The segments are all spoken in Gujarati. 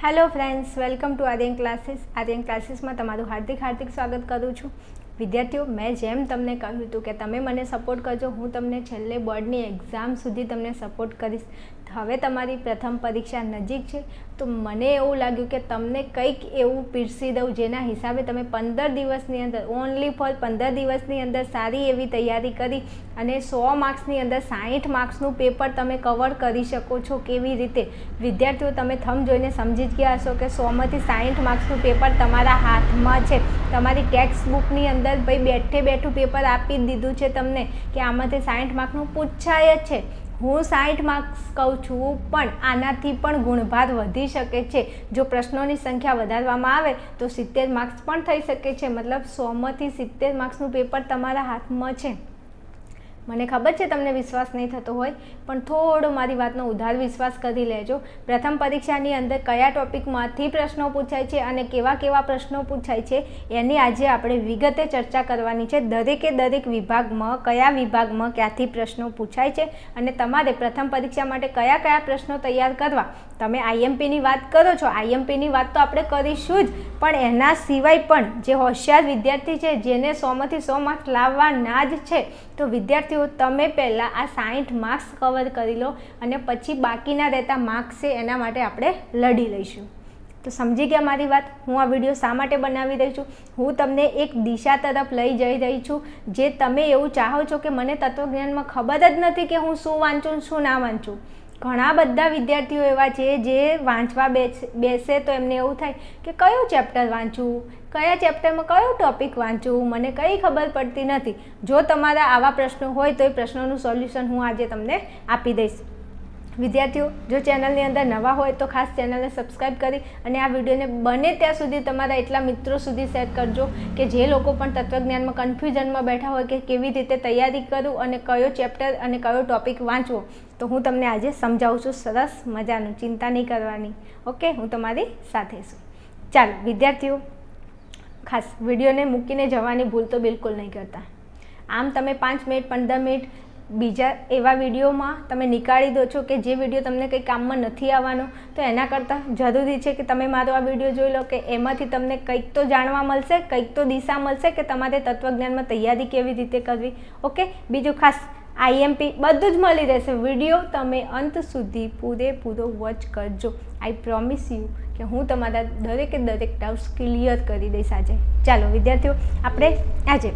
Hello friends welcome to Aryan classes Aryan ક્લાસીસમાં તમારું હાર્દિક હાર્દિક સ્વાગત કરું છું. વિદ્યાર્થીઓ, મેં જેમ તમને કહ્યું હતું કે તમે મને સપોર્ટ કરજો, હું તમને છેલ્લે બોર્ડની એક્ઝામ સુધી તમને સપોર્ટ કરીશ. હવે તમારી પ્રથમ પરીક્ષા નજીક છે, તો મને એવું લાગ્યું કે તમને કંઈક એવું પીરસી દઉં જેના હિસાબે તમે પંદર દિવસની અંદર ઓનલી ફોર પંદર દિવસની અંદર સારી એવી તૈયારી કરી અને સો માર્ક્સની અંદર સાહીઠ માર્ક્સનું પેપર તમે કવર કરી શકો છો કેવી રીતે? વિદ્યાર્થીઓ, તમે થમ જોઈને સમજી જ ગયા હશો કે સોમાંથી સાહીઠ માર્ક્સનું પેપર તમારા હાથમાં છે. તમારી ટેક્સ્ટ બુકની અંદર ભાઈ બેઠે બેઠું પેપર આપી દીધું છે તમને કે આમાંથી સાહીઠ માર્ક્સનું પૂછાય જ છે. હું સાઠ માર્ક્સ કહું છું, પણ આનાથી પણ ગુણભાર વધી શકે છે. જો પ્રશ્નોની સંખ્યા વધારવામાં આવે, તો સિત્તેર માર્ક્સ પણ થઈ શકે છે. મતલબ સોમાંથી સિત્તેર માર્ક્સનું પેપર તમારા હાથમાં છે. મને ખબર છે તમને વિશ્વાસ નહીં થતો હોય, પણ થોડો મારી વાતનો ઉધાર વિશ્વાસ કરી લેજો. પ્રથમ પરીક્ષાની અંદર કયા ટોપિકમાંથી પ્રશ્નો પૂછાય છે અને કેવા કેવા પ્રશ્નો પૂછાય છે, એની આજે આપણે વિગતે ચર્ચા કરવાની છે. દરેકે દરેક વિભાગમાં, કયા વિભાગમાં ક્યાંથી પ્રશ્નો પૂછાય છે અને તમારે પ્રથમ પરીક્ષા માટે કયા કયા પ્રશ્નો તૈયાર કરવા તમે આઈએમપીની વાત કરો છો આઈએમપીની વાત તો આપણે કરીશું જ. પણ એના સિવાય પણ જે હોશિયાર વિદ્યાર્થી છે, જેને સોમાંથી સો માર્ક્સ લાવવાના જ છે, તો વિદ્યાર્થીઓ તમે પહેલાં આ સાઠ માર્ક્સ કવર કરી લો અને પછી બાકીના રહેતા માર્ક્સ છે, એના માટે આપણે લડી લઈશું. તો સમજી ગયા મારી વાત? હું આ વીડિયો શા માટે બનાવી રહી છું? હું તમને એક દિશા તરફ લઈ જઈ રહી છું, જે તમે એવું ચાહો છો કે મને તત્વજ્ઞાનમાં ખબર જ નથી કે હું શું વાંચું શું ના વાંચું. ઘણા બધા વિદ્યાર્થીઓ એવા છે જે વાંચવા બેસે તો એમને એવું થાય કે કયું ચેપ્ટર વાંચવું કયા ચેપ્ટરમાં કયો ટોપિક વાંચવું મને કંઈ ખબર પડતી નથી. જો તમારા આવા પ્રશ્નો હોય તો એ પ્રશ્નોનું સોલ્યુશન હું આજે તમને આપી દઈશ. વિદ્યાર્થીઓ, જો ચેનલની અંદર નવા હોય તો ખાસ ચેનલને સબસ્ક્રાઈબ કરી અને આ વિડીયોને બને ત્યાં સુધી તમારા એટલા મિત્રો સુધી શેર કરજો કે જે લોકો પણ તત્વજ્ઞાનમાં કન્ફ્યુઝનમાં બેઠા હોય કે કેવી રીતે તૈયારી કરું અને કયો ચેપ્ટર અને કયો ટોપિક વાંચવો. તો હું તમને આજે સમજાવું છું સરસ મજાનું, ચિંતા નહીં કરવાની. ઓકે? હું તમારી સાથે છું. ચાલો, વિદ્યાર્થીઓ, ખાસ વિડીયોને મૂકીને જવાની ભૂલ તો બિલકુલ નહીં કરતા. આમ તમે પાંચ મિનિટ, પંદર મિનિટ બીજા એવા વિડીયોમાં તમે નીકાળી દો છો કે જે વીડિયો તમને કંઈ કામમાં નથી આવવાનો, તો એના કરતાં જરૂરી છે કે તમે મારો આ વીડિયો જોઈ લો કે એમાંથી તમને કંઈક તો જાણવા મળશે, કંઈક તો દિશા મળશે કે તમારે તત્વજ્ઞાનમાં તૈયારી કેવી રીતે કરવી. ઓકે? બીજું ખાસ આઈએમપી બધું જ મળી રહેશે. વીડિયો તમે અંત સુધી પૂરેપૂરો વોચ કરજો. આઈ પ્રોમિસ યુ કે હું તમારા દરેકે દરેક ડાઉટ્સ ક્લિયર કરી દઈશ આજે. ચાલો વિદ્યાર્થીઓ, આપણે આજે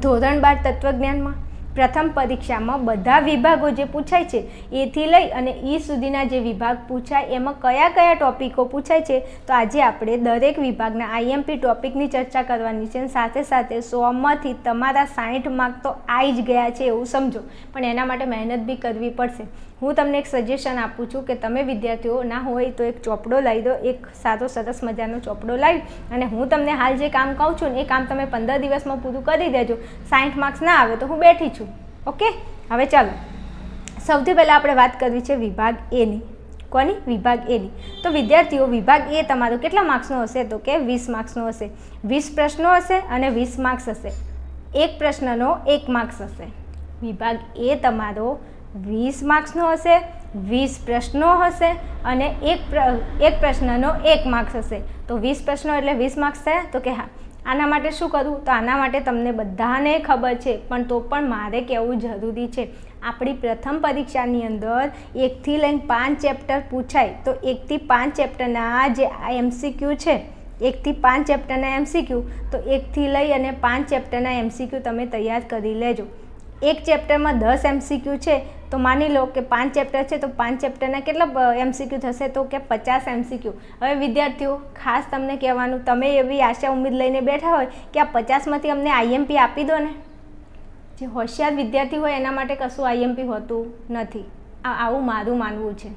ધોરણ બાર તત્વજ્ઞાનમાં પ્રથમ પરીક્ષામાં બધા વિભાગો જે પૂછાય છે, એથી લઈ અને ઈ સુધીના જે વિભાગ પૂછાય, એમાં કયા કયા ટોપિકો પૂછાય છે, તો આજે આપણે દરેક વિભાગના આઈએમપી ટોપિકની ચર્ચા કરવાની છે સાથે સાથે સોમાંથી તમારા સાઠ માર્ક તો આવી જ ગયા છે એવું સમજો. પણ એના માટે મહેનત બી કરવી પડશે. હું તમને એક સજેશન આપું છું કે તમે વિદ્યાર્થીઓ ના હોય તો એક ચોપડો લઈ દો, એક સારો સરસ મજાનો ચોપડો લાવી અને હું તમને હાલ જે કામ કહું છું ને એ કામ તમે પંદર દિવસમાં પૂરું કરી દેજો. સાઠ માર્ક્સ ના આવે તો હું બેઠી છું. ઓકે હવે ચાલો. સૌથી પહેલાં આપણે વાત કરવી છે વિભાગ એની કોની? વિભાગ એની તો વિદ્યાર્થીઓ, વિભાગ એ તમારો કેટલા માર્ક્સનો હશે? તો કે વીસ માર્ક્સનો હશે. વીસ પ્રશ્નો હશે અને વીસ માર્ક્સ હશે. એક પ્રશ્નનો એક માર્ક્સ હશે. વિભાગ એ તમારો વીસ માર્ક્સનો હશે, વીસ પ્રશ્નો હશે અને એક એક પ્રશ્નનો એક માર્ક્સ હશે. તો વીસ પ્રશ્નો એટલે વીસ માર્ક્સ થયા? તો કે હા. આના માટે શું કરવું તો આના માટે તમને બધાને ખબર છે, પણ તો પણ મારે કહેવું જરૂરી છે. આપણી પ્રથમ પરીક્ષાની અંદર એકથી લઈને પાંચ ચેપ્ટર પૂછાય. તો એકથી પાંચ ચેપ્ટરના જે એમસીક્યુ છે, એકથી પાંચ ચેપ્ટરના એમસીક્યુ, તો એકથી લઈ અને પાંચ ચેપ્ટરના એમસીક્યુ તમે તૈયાર કરી લેજો. એક ચેપ્ટરમાં દસ એમસીક્યુ છે, તો માની લો કે પાંચ ચેપ્ટર છે, તો પાંચ ચેપ્ટરના કેટલા એમસીક્યુ થશે? તો કે પચાસ એમસીક્યુ હવે વિદ્યાર્થીઓ, ખાસ તમને કહેવાનું, તમે એવી આશા ઉમ્મીદ લઈને બેઠા હોય કે આ પચાસમાંથી અમને આઈએમપી આપી દો ને. જે હોશિયાર વિદ્યાર્થી હોય, એના માટે કશું આઈએમપી હોતું નથી. આ, આવું મારું માનવું છે.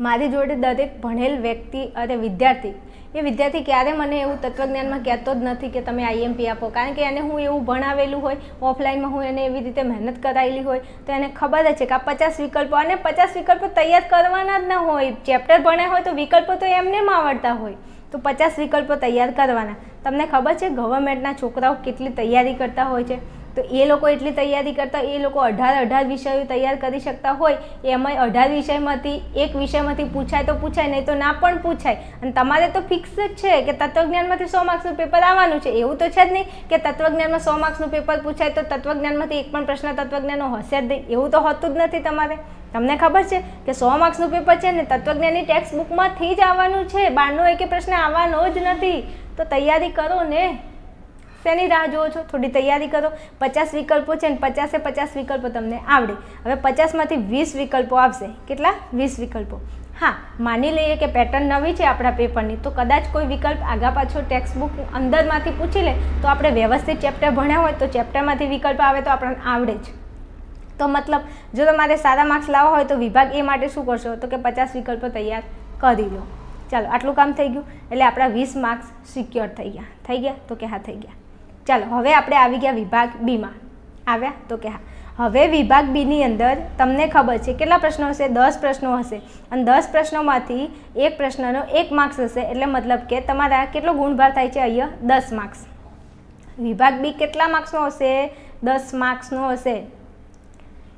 મારી જોડે દરેક ભણેલ વ્યક્તિ અને વિદ્યાર્થી એ વિદ્યાર્થી ક્યારે મને એવું તત્વજ્ઞાનમાં કહેતો જ નથી કે તમે આઈએમપી આપો. કારણ કે એને હું એવું ભણાવેલું હોય, ઓફલાઈનમાં હું એને એવી રીતે મહેનત કરાયેલી હોય, તો એને ખબર જ છે કે આ પચાસ વિકલ્પો, અને પચાસ વિકલ્પો તૈયાર કરવાના જ ના હોય. ચેપ્ટર ભણ્યા હોય તો વિકલ્પો તો એમને આવડતા હોય. તો પચાસ વિકલ્પો તૈયાર કરવાના. તમને ખબર છે ગવર્મેન્ટના છોકરાઓ કેટલી તૈયારી કરતા હોય છે? તો એ લોકો એટલી તૈયારી કરતા, એ લોકો અઢાર અઢાર વિષયો તૈયાર કરી શકતા હોય એમાં અઢાર વિષયમાંથી એક વિષયમાંથી પૂછાય તો પૂછાય, નહીં તો ના પણ પૂછાય. અને તમારે તો ફિક્સ જ છે કે તત્વજ્ઞાનમાંથી સો માર્ક્સનું પેપર આવવાનું છે. એવું તો છે જ નહીં કે તત્વજ્ઞાનમાં સો માર્ક્સનું પેપર પૂછાય તો તત્વજ્ઞાનમાંથી એક પણ પ્રશ્ન તત્વજ્ઞાનનો હશે જ નહીં. એવું તો હોતું જ નથી તમારે. તમને ખબર છે કે સો માર્ક્સનું પેપર છે ને તત્વજ્ઞાનની ટેક્સ્ટ બુકમાંથી જ આવવાનું છે. બહારનો એક પ્રશ્ન આવવાનો જ નથી. તો તૈયારી કરો ને. શેની રાહ જુઓ છો? થોડી તૈયારી કરો. પચાસ વિકલ્પો છે ને પચાસે પચાસ વિકલ્પો તમને આવડે. હવે પચાસમાંથી વીસ વિકલ્પો આવશે. કેટલા? વીસ વિકલ્પો. હા, માની લઈએ કે પેટર્ન નવી છે આપણા પેપરની તો કદાચ કોઈ વિકલ્પ આગા પાછો ટેક્સ્ટબુક અંદરમાંથી પૂછી લે, તો આપણે વ્યવસ્થિત ચેપ્ટર ભણ્યા હોય તો ચેપ્ટરમાંથી વિકલ્પ આવે તો આપણને આવડે જ. તો મતલબ, જો તમારે સારા માર્ક્સ લાવવા હોય તો વિભાગ એ માટે શું કરશો? તો કે પચાસ વિકલ્પો તૈયાર કરી લો. ચાલો, આટલું કામ થઈ ગયું. એટલે આપણા વીસ માર્ક્સ સિક્યોર થઈ ગયા. થઈ ગયા? તો કે હા, થઈ ગયા. ચાલો, હવે આપણે આવી ગયા વિભાગ બીમાં. આવ્યા? તો કે હા. હવે વિભાગ બીની અંદર તમને ખબર છે કેટલા પ્રશ્નો હશે? દસ પ્રશ્નો હશે. અને દસ પ્રશ્નોમાંથી એક પ્રશ્નનો એક માર્ક્સ હશે. એટલે મતલબ કે તમારા કેટલો ગુણભાર થાય છે અહીંયા? દસ માર્ક્સ વિભાગ બી કેટલા માર્ક્સનો હશે? દસ માર્ક્સનો હશે.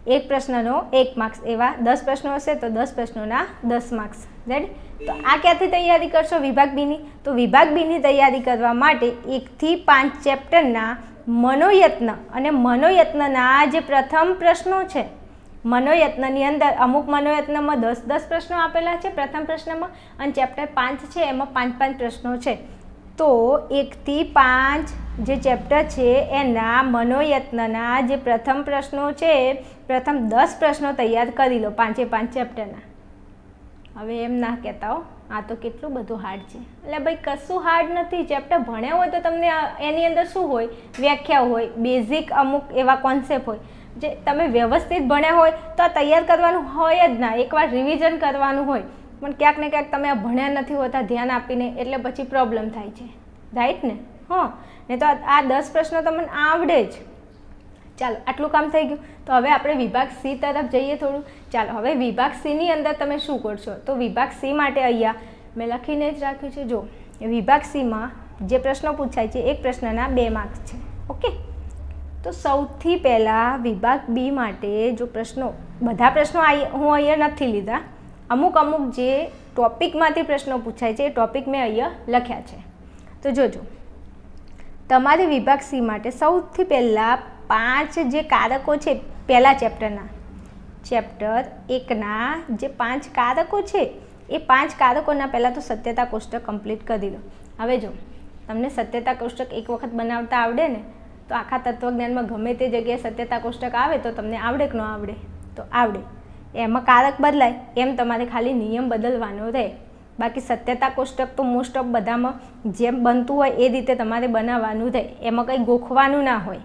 એક પ્રશ્નનો એક માર્ક્સ એવા દસ પ્રશ્નો હશે તો દસ પ્રશ્નોના દસ માર્ક્સ રેડી તો આ ક્યાંથી તૈયારી કરશો વિભાગ બીની? તો વિભાગ બીની તૈયારી કરવા માટે એકથી પાંચ ચેપ્ટરના મનોયત્ન અને મનોયત્નના જે પ્રથમ પ્રશ્નો છે, મનોયત્નની અંદર અમુક મનોયત્નમાં દસ દસ પ્રશ્નો આપેલા છે પ્રથમ પ્રશ્નમાં અને ચેપ્ટર પાંચ છે એમાં પાંચ પાંચ પ્રશ્નો છે. તો એકથી પાંચ જે ચેપ્ટર છે, એના મનોયત્નના જે પ્રથમ પ્રશ્નો છે, પ્રથમ દસ પ્રશ્નો તૈયાર કરી લો પાંચે પાંચ ચેપ્ટરના. હવે એમ ના કહેતા હો, આ તો કેટલું બધું હાર્ડ છે. એટલે ભાઈ કશું હાર્ડ નથી, ચેપ્ટર ભણ્યા હોય તો તમને એની અંદર શું હોય? વ્યાખ્યા હોય બેઝિક અમુક એવા કોન્સેપ્ટ હોય. જે તમે વ્યવસ્થિત ભણ્યા હોય તો આ તૈયાર કરવાનું હોય જ ના, એકવાર રિવિઝન કરવાનું હોય. પણ ક્યાંક ને ક્યાંક તમે ભણ્યા નથી હોતા, ધ્યાન આપીને, એટલે પછી પ્રોબ્લેમ થાય છે. રાઈટ ને? હં. ને તો આ દસ પ્રશ્નો તમને આવડે જ. ચાલો, આટલું કામ થઈ ગયું. તો હવે આપણે વિભાગ સી તરફ જઈએ થોડું. ચાલો, હવે વિભાગ સીની અંદર તમે શું કરશો? તો વિભાગ સી માટે અહીંયા મેં લખીને જ રાખ્યું છે, જો. વિભાગ સીમાં જે પ્રશ્નો પૂછાય છે, એક પ્રશ્નના બે માર્ક્સ છે. ઓકે? તો સૌથી પહેલાં વિભાગ બી માટે જો પ્રશ્નો, બધા પ્રશ્નો હું અહીંયા નથી લીધા. અમુક અમુક જે ટોપિકમાંથી પ્રશ્નો પૂછાય છે, એ ટોપિક મેં અહીંયા લખ્યા છે. તો જોજો. તમારે વિભાગ સી માટે સૌથી પહેલાં પાંચ જે કારકો છે, પહેલાં ચેપ્ટરના. ચેપ્ટર એકના જે પાંચ કારકો છે, એ પાંચ કારકોના પહેલાં તો સત્યતા કોષ્ટક કમ્પ્લીટ કરી લો હવે જો, તમને સત્યતા કોષ્ટક એક વખત બનાવતા આવડે ને, તો આખા તત્વજ્ઞાનમાં ગમે તે જગ્યાએ સત્યતા કોષ્ટક આવે તો તમને આવડે કે ન આવડે? તો આવડે. એમાં કારક બદલાય, એમ તમારે ખાલી નિયમ બદલવાનો રહે. બાકી સત્યતા કોષ્ટક તો મોસ્ટ ઓફ બધામાં જેમ બનતું હોય એ રીતે તમારે બનાવવાનું રહે એમાં કંઈ ગોખવાનું ના હોય.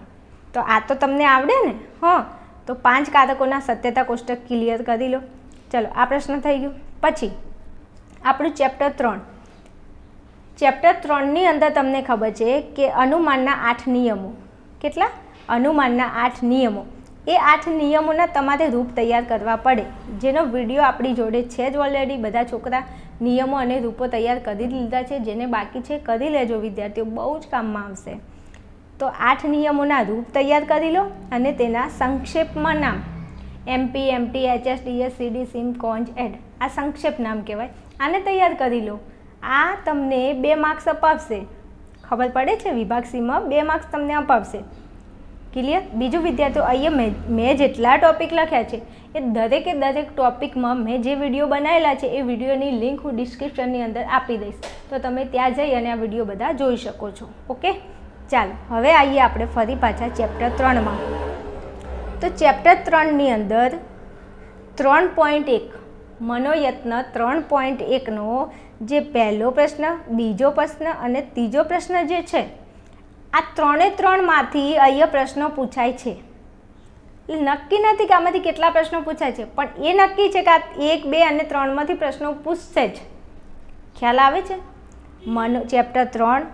તો આ તો તમને આવડે ને? હં. તો પાંચ કારકોના સત્યતા કોષ્ટક ક્લિયર કરી લો. ચલો, આ પ્રશ્ન થઈ ગયો. પછી, આપણું ચેપ્ટર ત્રણ. ચેપ્ટર ત્રણની અંદર તમને ખબર છે કે અનુમાનના આઠ નિયમો. કેટલા? અનુમાનના આઠ નિયમો. એ આઠ નિયમોના તમારે રૂપ તૈયાર કરવા પડે. જેનો વીડિયો આપણી જોડે છે જ ઓલરેડી બધા છોકરા. નિયમો અને રૂપો તૈયાર કરી લીધા છે, જેને બાકી છે કરી લેજો વિદ્યાર્થીઓ, બહુ જ કામમાં આવશે. તો આઠ નિયમોના રૂપ તૈયાર કરી લો અને તેના સંક્ષેપમાં નામ. MP MT HS DS CD સીમ કોન્જ એડ આ સંક્ષેપ નામ કહેવાય. આને તૈયાર કરી લો. આ તમને બે માર્ક્સ અપાવશે. ખબર પડે છે? વિભાગ સીમાં બે માર્ક્સ તમને અપાવશે. ક્લિયર બીજું વિદ્યાર્થીઓ, અહીંયા મેં મેં જેટલા ટોપિક લખ્યા છે, એ દરેકે દરેક ટોપિકમાં મેં જે વીડિયો બનાવેલા છે, એ વિડીયોની લિંક હું ડિસ્ક્રિપ્શનની અંદર આપી દઈશ. તો તમે ત્યાં જઈ અને આ વીડિયો બધા જોઈ શકો છો. ઓકે ચાલો, હવે આવીએ આપણે ફરી પાછા ચેપ્ટર ત્રણમાં તો ચેપ્ટર ત્રણની અંદર ત્રણ પોઈન્ટ એક, મનોયત્ન ત્રણ પોઈન્ટ એકનો જે પહેલો પ્રશ્ન, બીજો પ્રશ્ન અને ત્રીજો પ્રશ્ન જે છે આ ત્રણે ત્રણમાંથી અહીંયા પ્રશ્નો પૂછાય છે. નક્કી નથી કે આમાંથી કેટલા પ્રશ્નો પૂછાય છે, પણ એ નક્કી છે કે આ એક, બે અને ત્રણમાંથી પ્રશ્નો પૂછશે જ. ખ્યાલ આવે છે? મનો, ચેપ્ટર ત્રણ,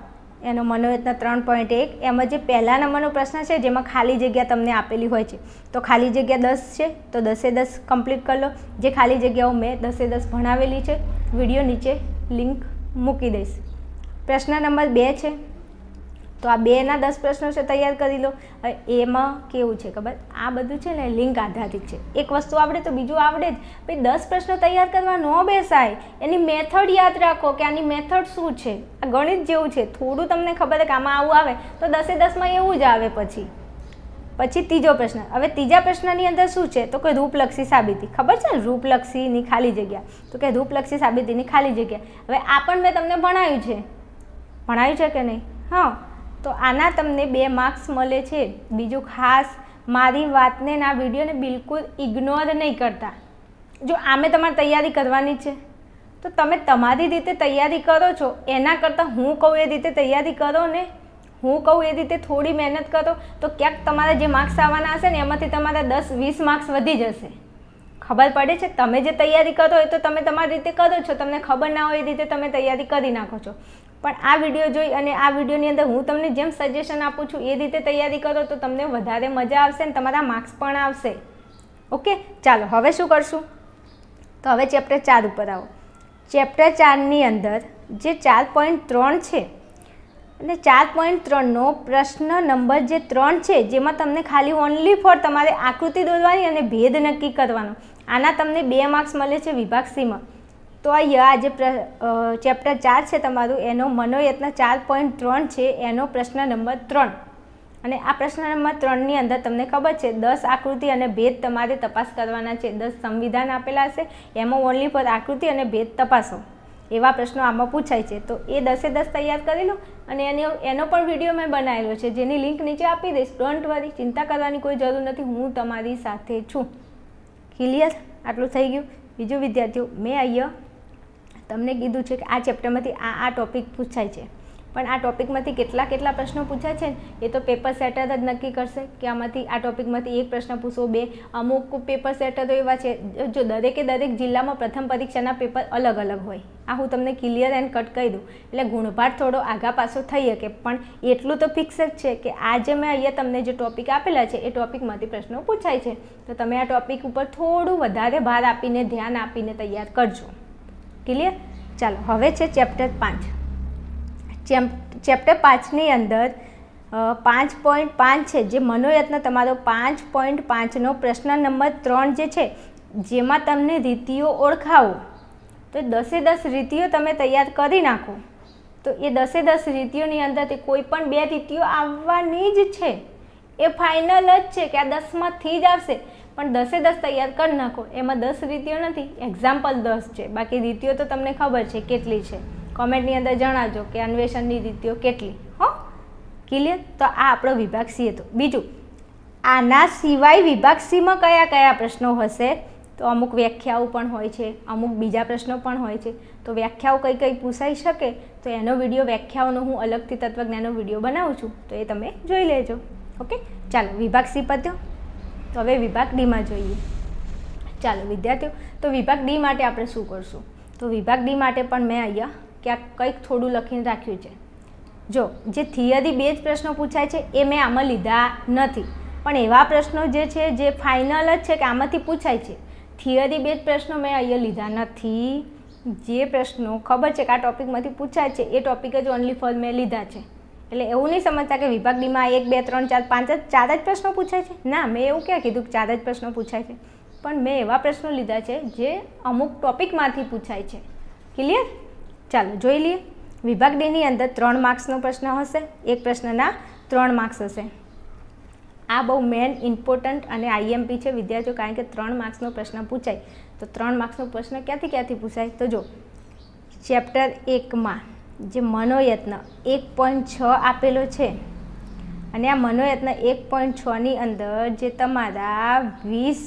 એનો મનોયત્ન ત્રણ પોઈન્ટ એક, એમાં જે પહેલા નંબરનો પ્રશ્ન છે જેમાં ખાલી જગ્યા તમને આપેલી હોય છે. તો ખાલી જગ્યા દસ છે, તો દસે દસ કમ્પ્લીટ કરી લો. જે ખાલી જગ્યાઓ મેં દસે દસ ભણાવેલી છે, વીડિયો નીચે લિંક મૂકી દઈશ. પ્રશ્ન નંબર બે છે તો આ બેના દસ પ્રશ્નો છે, તૈયાર કરી લો. એમાં કેવું છે ખબર? આ બધું છે ને લિંક આધારિત છે. એક વસ્તુ આવડે તો બીજું આવડે જ. ભાઈ, દસ પ્રશ્નો તૈયાર કરવા ન બેસાય. એની મેથડ યાદ રાખો કે આની મેથડ શું છે? આ ગણિત જેવું છે. થોડું તમને ખબર કે આમાં આવું આવે તો દસે દસમાં એવું જ આવે પછી. પછી ત્રીજો પ્રશ્ન. હવે ત્રીજા પ્રશ્નની અંદર શું છે? તો કે રૂપલક્ષી સાબિતી. ખબર છે ને? રૂપલક્ષીની ખાલી જગ્યા. તો કે રૂપલક્ષી સાબિતીની ખાલી જગ્યા. હવે આ પણ મેં તમને ભણાવ્યું છે. ભણાવ્યું છે કે નહીં? હા. તો આના તમને બે માર્ક્સ મળે છે. બીજું ખાસ, મારી વાતને ના વિડીયોને બિલકુલ ઇગ્નોર નહીં કરતા. જો આમે તમારે તૈયારી કરવાની છે, તો તમે તમારી રીતે તૈયારી કરો છો. એના કરતાં હું કહું એ રીતે તૈયારી કરો ને, હું કહું એ રીતે થોડી મહેનત કરો, તો ક્યાંક તમારા જે માર્ક્સ આવવાના હશે ને, એમાંથી તમારા દસ, વીસ માર્ક્સ વધી જશે. ખબર પડે છે, તમે જે તૈયારી કરો એ તો તમે તમારી રીતે કરો છો. તમને ખબર ના હોય એ રીતે તમે તૈયારી કરી નાખો છો. પણ આ વીડિયો જોઈ અને આ વિડીયોની અંદર હું તમને જેમ સજેશન આપું છું, એ રીતે તૈયારી કરો તો તમને વધારે મજા આવશે ને તમારા માર્ક્સ પણ આવશે. ઓકે ચાલો, હવે શું કરશું? તો હવે ચેપ્ટર ચાર ઉપર આવો. ચેપ્ટર ચારની અંદર જે ચાર પોઈન્ટ ત્રણ છે અને ચાર પોઈન્ટ ત્રણનો પ્રશ્ન નંબર જે ત્રણ છે, જેમાં તમને ખાલી ઓનલી ફોર તમારે આકૃતિ દોરવાની અને ભેદ નક્કી કરવાનો. આના તમને બે માર્ક્સ મળે છે વિભાગ સીમાં તો આ જે ચેપ્ટર ચાર છે તમારું. એનો મનોયત્ન ચાર પોઈન્ટ ત્રણ છે. એનો પ્રશ્ન નંબર ત્રણ. અને આ પ્રશ્ન નંબર ત્રણની અંદર તમને ખબર છે, દસ આકૃતિ અને ભેદ તમારે તપાસ કરવાના છે. દસ સંવિધાન આપેલા હશે એમાં ઓનલી ફોર આકૃતિ અને ભેદ તપાસો. એવા પ્રશ્નો આમાં પૂછાય છે. તો એ દસે દસ તૈયાર કરી લો અને એનો એનો પણ વીડિયો મેં બનાવેલો છે. જેની લિંક નીચે આપી દઈશ. ડોન્ટ વરી ચિંતા કરવાની કોઈ જરૂર નથી. હું તમારી સાથે છું. ક્લિયર આટલું થઈ ગયું. બીજું વિદ્યાર્થીઓ મેં અહીંયા તમને કીધું છે કે આ ચેપ્ટરમાંથી આ આ ટોપિક પૂછાય છે. પણ આ ટોપિકમાંથી કેટલા કેટલા પ્રશ્નો પૂછાય છે એ તો પેપર સેટર જ નક્કી કરશે કે આમાંથી આ ટોપિકમાંથી એક પ્રશ્ન પૂછો, બે. અમુક પેપર સેટરો એવા છે, જો દરેકે દરેક જિલ્લામાં પ્રથમ પરીક્ષાના પેપર અલગ અલગ હોય. આ હું તમને ક્લિયર એન્ડ કટ કહી દઉં. એટલે ગુણભાર થોડો આગા પાછો થઈ શકે, પણ એટલું તો ફિક્સ જ છે કે આજે મેં અહીંયા તમને જે ટોપિક આપેલા છે, એ ટોપિકમાંથી પ્રશ્નો પૂછાય છે. તો તમે આ ટોપિક ઉપર થોડું વધારે ભાર આપીને, ધ્યાન આપીને તૈયાર કરજો. ક્લિયર ચાલો, હવે છે ચેપ્ટર પાંચ. ચેપ્ટર પાંચની અંદર પાંચ પોઈન્ટ પાંચ છે. જે મનોયત્ન તમારો પાંચ પોઈન્ટ પાંચનો પ્રશ્ન નંબર ત્રણ જે છે, જેમાં તમને રીતિઓ ઓળખાવો. તો દસે દસ રીતિઓ તમે તૈયાર કરી નાખો. તો એ દસે દસ રીતિઓની અંદરથી કોઈ પણ બે રીતિઓ આવવાની જ છે. એ ફાઇનલ જ છે કે આ દસમાંથી જ આવશે. પણ દસે દસ તૈયાર કરી નાખો. એમાં દસ રીતિઓ નથી. એક્ઝામ્પલ દસ છે. બાકી રીતિઓ તો તમને ખબર છે કેટલી છે. કોમેન્ટની અંદર જણાવજો કે અન્વેષણની રીતિઓ કેટલી. હો? ક્લિયર તો આ આપણો વિભાગ સી હતો. બીજું, આના સિવાય વિભાગ સીમાં કયા કયા પ્રશ્નો હશે? તો અમુક વ્યાખ્યાઓ પણ હોય છે. અમુક બીજા પ્રશ્નો પણ હોય છે. તો વ્યાખ્યાઓ કઈ કઈ પૂછાઈ શકે? તો એનો વીડિયો વ્યાખ્યાઓનો હું અલગથી તત્વજ્ઞાનનો વીડિયો બનાવું છું. તો એ તમે જોઈ લેજો. ઓકે? ચાલો, વિભાગ સી પત્યો. તો હવે વિભાગ ડીમાં જોઈએ. ચાલો, વિદ્યાર્થીઓ, તો વિભાગ ડી માટે આપણે શું કરશું? તો વિભાગ ડી માટે પણ મેં અહીંયા ક્યાંક કંઈક થોડું લખીને રાખ્યું છે. જો, જે થિયરી બે જ પ્રશ્નો પૂછાય છે, એ મેં આમાં લીધા નથી. પણ એવા પ્રશ્નો જે છે, જે ફાઇનલ જ છે કે આમાંથી પૂછાય છે, થિયરી બે જ પ્રશ્નો મેં અહીંયા લીધા નથી. જે પ્રશ્નો ખબર છે કે આ ટોપિકમાંથી પૂછાય છે, એ ટોપિક જ ઓનલી ફોર મેં લીધા છે. એટલે એવું નહીં સમજતા કે વિભાગ ડીમાં એક, બે, ત્રણ, ચાર, પાંચ જ, ચાર જ પ્રશ્નો પૂછાય છે? ના, મેં એવું ક્યાં કીધું કે ચાર જ પ્રશ્નો પૂછાય છે. પણ મેં એવા પ્રશ્નો લીધા છે જે અમુક ટોપિકમાંથી પૂછાય છે. ક્લિયર ચાલો, જોઈ લઈએ. વિભાગ ડીની અંદર ત્રણ માર્ક્સનો પ્રશ્ન હશે. એક પ્રશ્નના ત્રણ માર્ક્સ હશે. આ બહુ મેન ઇમ્પોર્ટન્ટ અને આઈએમપી છે વિદ્યાર્થીઓ, કારણ કે ત્રણ માર્ક્સનો પ્રશ્ન પૂછાય. તો ત્રણ માર્ક્સનો પ્રશ્ન ક્યાંથી ક્યાંથી પૂછાય? તો જો ચેપ્ટર એકમાં જે મનોયત્ન એક પોઈન્ટ છ આપેલો છે. અને આ મનોયત્ન એક પોઈન્ટ છની અંદર જે તમારા વીસ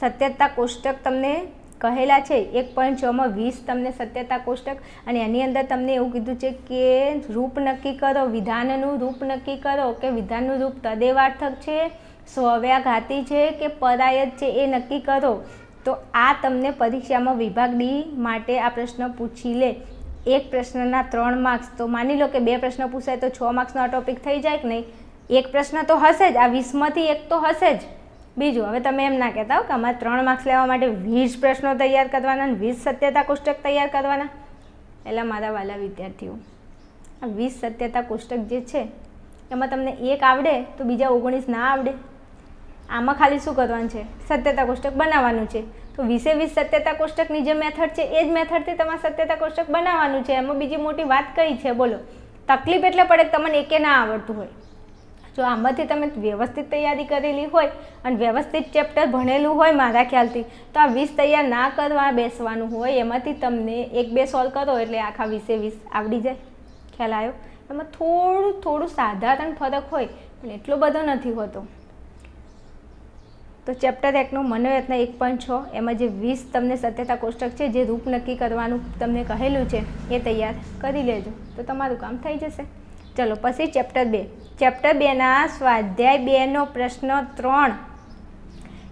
સત્યતા કોષ્ટક તમને કહેલા છે, એક પોઈન્ટ છમાં વીસ તમને સત્યતા કોષ્ટક અને એની અંદર તમને એવું કીધું છે કે રૂપ નક્કી કરો, વિધાનનું રૂપ નક્કી કરો, કે વિધાનનું રૂપ તદેવાર્થક છે, સ્વવ્યાઘાતી છે કે પરાયત છે એ નક્કી કરો. તો આ તમને પરીક્ષામાં વિભાગ ડી માટે આ પ્રશ્ન પૂછી લે. એક પ્રશ્નના ત્રણ માર્ક્સ તો માની લો કે બે પ્રશ્ન પૂછાય તો છ માર્ક્સનો આ ટોપિક થઈ જાય કે નહીં? એક પ્રશ્ન તો હશે જ. આ વીસમાંથી એક તો હશે જ. બીજું, હવે તમે એમ ના કહેતા હો કે અમારે ત્રણ માર્ક્સ લેવા માટે વીસ પ્રશ્નો તૈયાર કરવાના અને વીસ સત્યતા કોષ્ટક તૈયાર કરવાના? એટલે મારા વાલા વિદ્યાર્થીઓ, આ વીસ સત્યતા કોષ્ટક જે છે, એમાં તમને એક આવડે તો બીજા ઓગણીસ ના આવડે. આમાં ખાલી શું કરવાનું છે? સત્યતા કોષ્ટક બનાવવાનું છે. તો વીસે વીસ સત્યતા કોષ્ટકની જે મેથડ છે, એ જ મેથડથી તમારે સત્યતા કોષ્ટક બનાવવાનું છે. એમાં બીજી મોટી વાત કઈ છે? બોલો. તકલીફ એટલે પડે તમને એકે ના આવડતું હોય. જો આમાંથી તમે વ્યવસ્થિત તૈયારી કરેલી હોય અને વ્યવસ્થિત ચેપ્ટર ભણેલું હોય મારા ખ્યાલથી, તો આ વીસ તૈયાર ના કરવા બેસવાનું હોય. એમાંથી તમને એક બે સોલ્વ કરો એટલે આખા વીસે વીસ આવડી જાય. ખ્યાલ આવ્યો? એમાં થોડું થોડું સાધારણ ફરક હોય, પણ એટલો બધો નથી હોતો. તો ચેપ્ટર એકનું મનોયત્ન એક પોઈન્ટ છ, એમાં જે વીસ તમને સત્યતા કોષ્ટક છે, જે રૂપ નક્કી કરવાનું તમને કહેલું છે, એ તૈયાર કરી લેજો. તો તમારું કામ થઈ જશે. ચલો, પછી ચેપ્ટર બે. ચેપ્ટર બેના સ્વાધ્યાય બેનો પ્રશ્ન ત્રણ.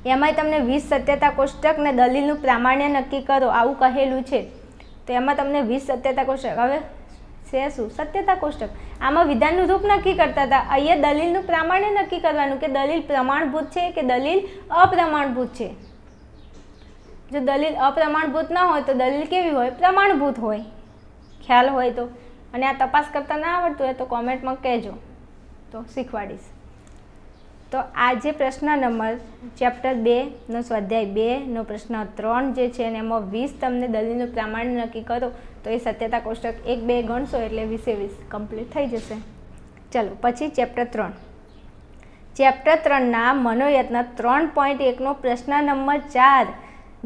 એમાંય તમને વીસ સત્યતા કોષ્ટક ને દલીલનું પ્રામાણ્ય નક્કી કરો, આવું કહેલું છે. તો એમાં તમને વીસ સત્યતા કોષ્ટક, હવે છે શું? સત્યતા કોષ્ટક. આમાં વિધાનનું રૂપ નક્કી કરતા હતા. અહીંયા દલીલનું પ્રામાણ્ય નક્કી કરવાનું કે દલીલ પ્રમાણભૂત છે કે દલીલ અપ્રમાણભૂત છે? જો દલીલ અપ્રમાણભૂત ના હોય તો દલીલ કેવી હોય? પ્રમાણભૂત હોય. ખ્યાલ હોય તો. અને આ તપાસ કરતા ના આવડતું હોય તો કોમેન્ટમાં કહેજો. તો શીખવાડીશ. તો આજે પ્રશ્ન નંબર ચેપ્ટર બેનો સ્વાધ્યાય બેનો પ્રશ્ન ત્રણ જે છે ને એમાં વીસ તમને દલીલનું પ્રામાણ્ય નક્કી કરો. તો એ સત્યતા કોષ્ટક એક, બે ગણશો એટલે વીસે વીસ કમ્પ્લીટ થઈ જશે. ચલો, પછી ચેપ્ટર ત્રણ. ચેપ્ટર ત્રણના મનોયત્ન ત્રણ પોઈન્ટ એકનો પ્રશ્ન નંબર ચાર.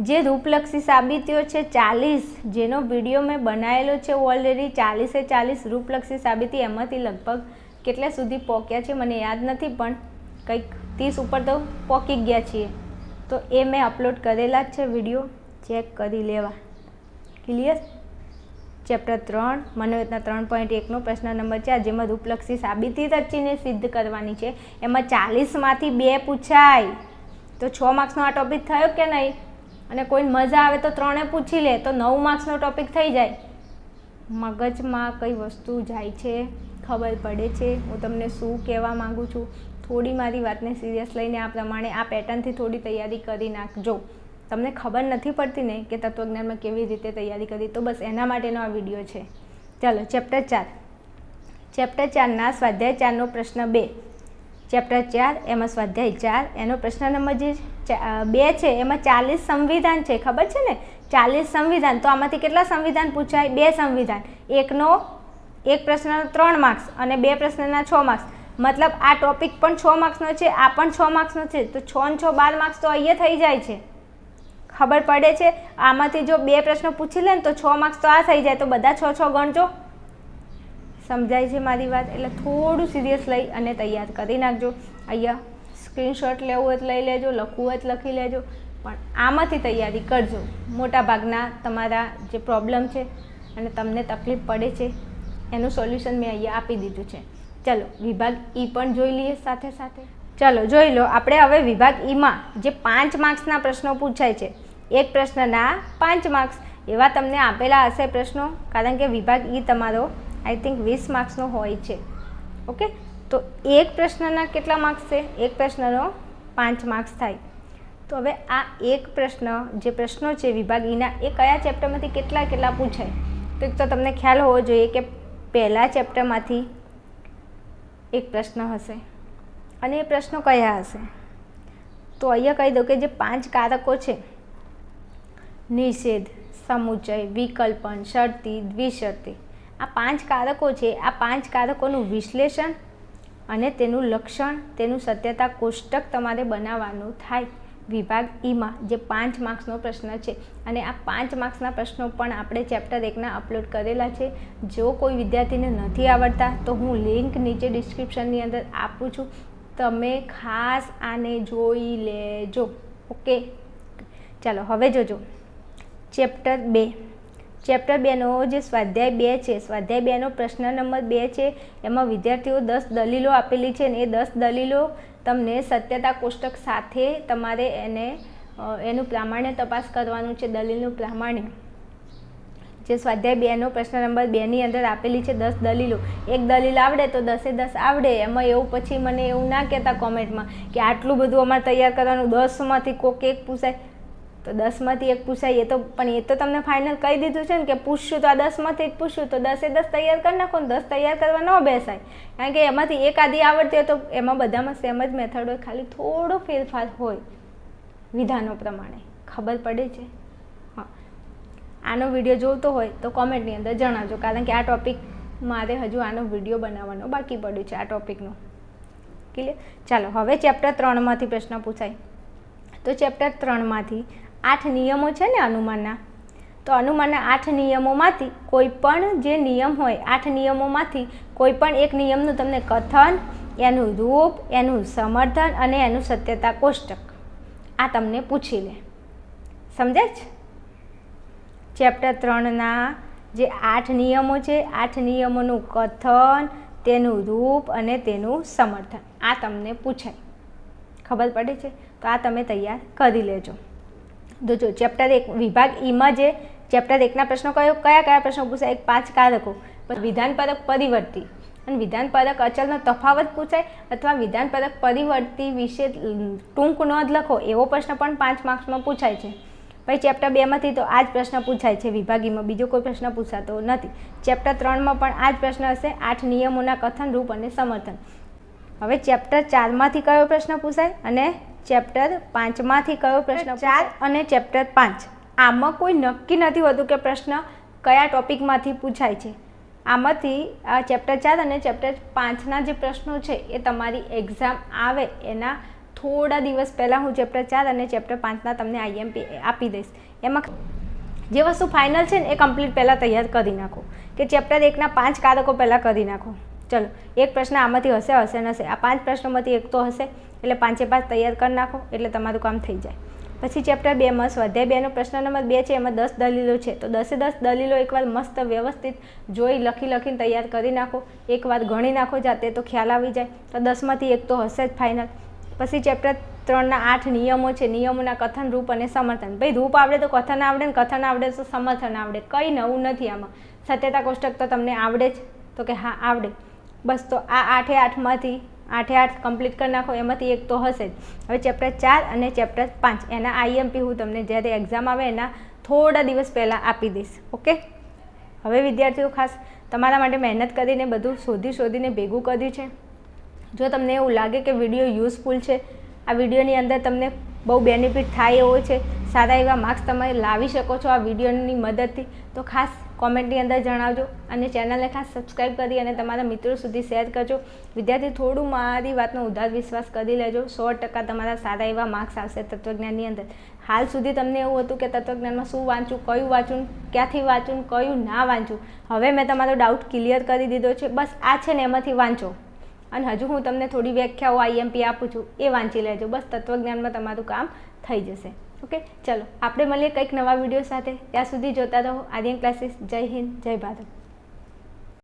જે રૂપલક્ષી સાબિતીઓ છે ચાલીસ. જેનો વીડિયો મેં બનાવેલો છે ઓલરેડી ચાલીસે ચાલીસ રૂપલક્ષી સાબિતી. એમાંથી લગભગ કેટલા સુધી પહોંચ્યા છે મને યાદ નથી, પણ કંઈક ત્રીસ ઉપર તો પોકી ગયા છીએ. તો એ મેં અપલોડ કરેલા જ છે વીડિયો ચેક કરી લેવા. ક્લિયર ચેપ્ટર ત્રણ, મનોવેદના ત્રણ પોઈન્ટ એકનો પ્રશ્ન નંબર ચાર, જેમાં રૂપલક્ષી સાબિતી રચીને સિદ્ધ કરવાની છે. એમાં ચાલીસમાંથી બે પૂછાય. તો છ માર્ક્સનો આ ટોપિક થયો કે નહીં? અને કોઈ મજા આવે તો ત્રણે પૂછી લે, તો નવ માર્ક્સનો ટોપિક થઈ જાય. મગજમાં કઈ વસ્તુ જાય છે? ખબર પડે છે. હું તમને શું કહેવા માગું છું? થોડી મારી વાતને સિરિયસ લઈને આ પ્રમાણે આ પેટર્નથી થોડી તૈયારી કરી નાખજો. તમને ખબર નથી પડતી ને કે તત્વજ્ઞાનમાં કેવી રીતે તૈયારી કરી તો બસ એના માટેનો આ વીડિયો છે. ચાલો, ચેપ્ટર ચાર. ચેપ્ટર ચારના સ્વાધ્યાય ચારનો પ્રશ્ન બે. ચેપ્ટર ચાર, એમાં સ્વાધ્યાય ચાર, એનો પ્રશ્ન નંબર જે બે છે, એમાં ચાલીસ સંવિધાન છે, ખબર છે ને? ચાલીસ સંવિધાન. તો આમાંથી કેટલા સંવિધાન પૂછાય? બે સંવિધાન. એકનો, એક પ્રશ્નનો ત્રણ માર્ક્સ અને બે પ્રશ્નના છ માર્ક્સ. મતલબ આ ટોપિક પણ છ માર્ક્સનો છે, આ પણ છ માર્ક્સનો છે. તો છ ને છ બાર માર્ક્સ તો અહીંયા થઈ જાય છે. ખબર પડે છે? આમાંથી જો બે પ્રશ્નો પૂછી લે ને તો છ માર્ક્સ તો આ થઈ જાય. તો બધા છ છ ગણજો. સમજાય છે મારી વાત? એટલે થોડું સિરિયસ લઈ અને તૈયાર કરી નાખજો. અહીંયા સ્ક્રીનશોટ લેવું હોય તો લઈ લેજો, લખવું હોય તો લખી લેજો. પણ આમાંથી તૈયારી કરજો. મોટા ભાગના તમારા જે પ્રોબ્લેમ છે અને તમને તકલીફ પડે છે, એનું સોલ્યુશન મેં અહીંયા આપી દીધું છે. ચલો, વિભાગ ઈ પણ જોઈ લઈએ સાથે સાથે. ચલો, જોઈ લો. આપણે હવે વિભાગ ઈમાં જે પાંચ માર્ક્સના પ્રશ્નો પૂછાય છે એક પ્રશ્નના પાંચ માર્ક્સ એવા તમને આપેલા હશે પ્રશ્નો, કારણ કે વિભાગ ઈ તમારો આઈ થિંક વીસ માર્ક્સનો હોય છે. ઓકે તો એક પ્રશ્નના કેટલા માર્ક્સ છે? એક પ્રશ્નનો પાંચ માર્ક્સ થાય. તો હવે આ એક પ્રશ્ન, જે પ્રશ્નો છે વિભાગ ઈના, એ કયા ચેપ્ટરમાંથી કેટલા કેટલા પૂછાય? તો એક તો તમને ખ્યાલ હોવો જોઈએ કે પહેલાં ચેપ્ટરમાંથી એક પ્રશ્ન હશે. અને એ પ્રશ્નો કયા હશે? તો અહીંયા કહી દઉં કે જે પાંચ કારકો છે નિષેધ, સમુચય, વિકલ્પન, શરતી, દ્વિશરતી. આ પાંચ કારકો છે. આ પાંચ કારકોનું વિશ્લેષણ અને તેનું લક્ષણ, તેનું સત્યતા કોષ્ટક તમારે બનાવવાનું થાય. વિભાગ ઈમાં જે પાંચ માર્ક્સનો પ્રશ્ન છે. અને આ પાંચ માર્ક્સના પ્રશ્નો પણ આપણે ચેપ્ટર એકના અપલોડ કરેલા છે. જો કોઈ વિદ્યાર્થીને નથી આવડતા, તો હું લિંક નીચે ડિસ્ક્રિપ્શનની અંદર આપું છું. તમે ખાસ આને જોઈ લેજો. ઓકે? ચાલો, હવે જોજો. ચેપ્ટર બે. ચેપ્ટર બેનો જે સ્વાધ્યાય બે છે, સ્વાધ્યાય બેનો પ્રશ્ન નંબર બે છે, એમાં વિદ્યાર્થીઓ દસ દલીલો આપેલી છે ને એ દસ દલીલો તમને સત્યતા કોષ્ટક સાથે તમારે એને એનું પ્રામાણ્ય તપાસ કરવાનું છે, દલીલનું પ્રામાણ્ય. જે સ્વાધ્યાય બેનો પ્રશ્ન નંબર બેની અંદર આપેલી છે દસ દલીલો. એક દલીલ આવડે તો દસે દસ આવડે. એમાં એવું પછી મને એવું ના કહેતા કોમેન્ટમાં કે આટલું બધું અમારે તૈયાર કરવાનું, દસમાંથી કોક એક પૂછાય. તો દસમાંથી એક પૂછાય એ તો, પણ એ તો તમને ફાઇનલ કહી દીધું છે ને કે પૂછશું તો આ દસમાંથી જ પૂછશું, તો દસે દસ તૈયાર કરી નાખો ને દસ તૈયાર કરવા ન બેસાય. કારણ કે એમાંથી એક આદિ આવડતી હોય તો એમાં બધામાં સેમ જ મેથડ હોય, ખાલી થોડો ફેરફાર હોય વિધાનો પ્રમાણે. ખબર પડે છે? હા. આનો વીડિયો જોતો હોય તો કોમેન્ટની અંદર જણાવજો, કારણ કે આ ટોપિક મારે હજુ આનો વીડિયો બનાવવાનો બાકી પડ્યું છે, આ ટોપિકનો ક્લિયર ચાલો, હવે ચેપ્ટર ત્રણમાંથી પ્રશ્ન પૂછાય. તો ચેપ્ટર ત્રણમાંથી આઠ નિયમો છે ને અનુમાનના? તો અનુમાનના આઠ નિયમોમાંથી કોઈ પણ જે નિયમ હોય, આઠ નિયમોમાંથી કોઈ પણ એક નિયમનું તમને કથન, એનું રૂપ, એનું સમર્થન અને એનું સત્યતા કોષ્ટક. આ તમને પૂછી લે. સમજાય છે? ચેપ્ટર ત્રણના જે આઠ નિયમો છે, આઠ નિયમોનું કથન, તેનું રૂપ અને તેનું સમર્થન. આ તમને પૂછાય ખબર પડે છે? તો આ તમે તૈયાર કરી લેજો. તો જો ચેપ્ટર એક, વિભાગ ઈમાં જે ચેપ્ટર એકના પ્રશ્નો કયો, કયા કયા પ્રશ્નો પૂછાય? એક પાંચ કારકો. વિધાનપરક પરિવર્તી. અને વિધાનપરક અચલનો તફાવત પૂછાય અથવા વિધાનપરક પરિવર્તી વિશે ટૂંક નોંધ લખો, એવો પ્રશ્ન પણ પાંચ માર્ક્સમાં પૂછાય છે. પછી ચેપ્ટર બેમાંથી તો આ જ પ્રશ્ન પૂછાય છે વિભાગીમાં બીજો કોઈ પ્રશ્ન પૂછાતો નથી. ચેપ્ટર ત્રણમાં પણ આ જ પ્રશ્ન હશે, આઠ નિયમોના કથન રૂપ અને સમર્થન. હવે ચેપ્ટર ચારમાંથી કયો પ્રશ્ન પૂછાય? અને ચેપ્ટર પાંચમાંથી કયો પ્રશ્ન ચાર. અને ચેપ્ટર પાંચ. આમાં કોઈ નક્કી નથી હોતું કે પ્રશ્ન કયા ટોપિકમાંથી પૂછાય છે. આમાંથી આ ચેપ્ટર ચાર અને ચેપ્ટર પાંચના જે પ્રશ્નો છે એ તમારી એક્ઝામ આવે એના થોડા દિવસ પહેલાં હું ચેપ્ટર ચાર અને ચેપ્ટર પાંચના તમને આઈએમપી આપી દઈશ. એમાં જે વસ્તુ ફાઇનલ છે ને એ કમ્પ્લીટ પહેલાં તૈયાર કરી નાખો. કે ચેપ્ટર એકના પાંચ કારકો પહેલાં કરી નાખો. ચલો, એક પ્રશ્ન આમાંથી હશે હશે નશે આ પાંચ પ્રશ્નોમાંથી એક તો હશે, એટલે પાંચે પાંચ તૈયાર કરી નાખો, એટલે તમારું કામ થઈ જાય. પછી ચેપ્ટર બેમાં સ્વાધ્યાય બેનો પ્રશ્ન નંબર બે છે, એમાં દસ દલીલો છે. તો દસે દસ દલીલો એકવાર મસ્ત વ્યવસ્થિત જોઈ, લખી, લખીને તૈયાર કરી નાખો. એકવાર ગણી નાખો જાતે તો ખ્યાલ આવી જાય. તો દસમાંથી એક તો હશે જ ફાઇનલ પછી ચેપ્ટર ત્રણના આઠ નિયમો છે. નિયમોના કથન, રૂપ અને સમર્થન. ભાઈ, રૂપ આવડે તો કથન આવડે ને કથન આવડે તો સમર્થન આવડે. કંઈ નવું નથી આમાં. સત્યતા કોષ્ટક તો તમને આવડે જ. તો કે હા, આવડે. બસ તો આ આઠે આઠમાંથી, આઠે આઠ કમ્પ્લીટ કરી નાખો, એમાંથી એક તો હશે જ. હવે ચેપ્ટર ચાર અને ચેપ્ટર પાંચ, એના આઈએમપી હું તમને જ્યારે એક્ઝામ આવે એના થોડા દિવસ પહેલાં આપી દઈશ, ઓકે? હવે વિદ્યાર્થીઓ ખાસ, તમારા માટે મહેનત કરીને બધું શોધી શોધીને ભેગું કર્યું છે. જો તમને એવું લાગે કે વીડિયો યુઝફુલ છે, આ વિડીયોની અંદર તમને બહુ બેનિફિટ થાય એવો છે, સારા એવા માર્ક્સ તમે લાવી શકો છો આ વિડીયોની મદદથી, તો ખાસ કોમેન્ટની અંદર જણાવજો અને ચેનલને ખાસ સબસ્ક્રાઈબ કરી અને તમારા મિત્રો સુધી શેર કરજો. વિદ્યાર્થી, થોડું મારી વાતનો ઉધાર વિશ્વાસ કરી લેજો. સો ટકા તમારા સારા એવા માર્ક્સ આવશે તત્વજ્ઞાનની અંદર. હાલ સુધી તમને એવું હતું કે તત્વજ્ઞાનમાં શું વાંચું, કયું વાંચું, ક્યાંથી વાંચું, કયું ના વાંચું. હવે મેં તમારો ડાઉટ ક્લિયર કરી દીધો છે. બસ આ છે ને એમાંથી વાંચો. અને હજુ હું તમને થોડી વ્યાખ્યાઓ આઈએમપી આપું છું. એ વાંચી લેજો. બસ તત્વજ્ઞાનમાં તમારું કામ થઈ જશે. ઓકે? ચલો, આપણે મળીએ કંઈક નવા વીડિયો સાથે. ત્યાં સુધી જોતા રહો. આર્યન ક્લાસીસ. જય હિન્દ, જય ભારત.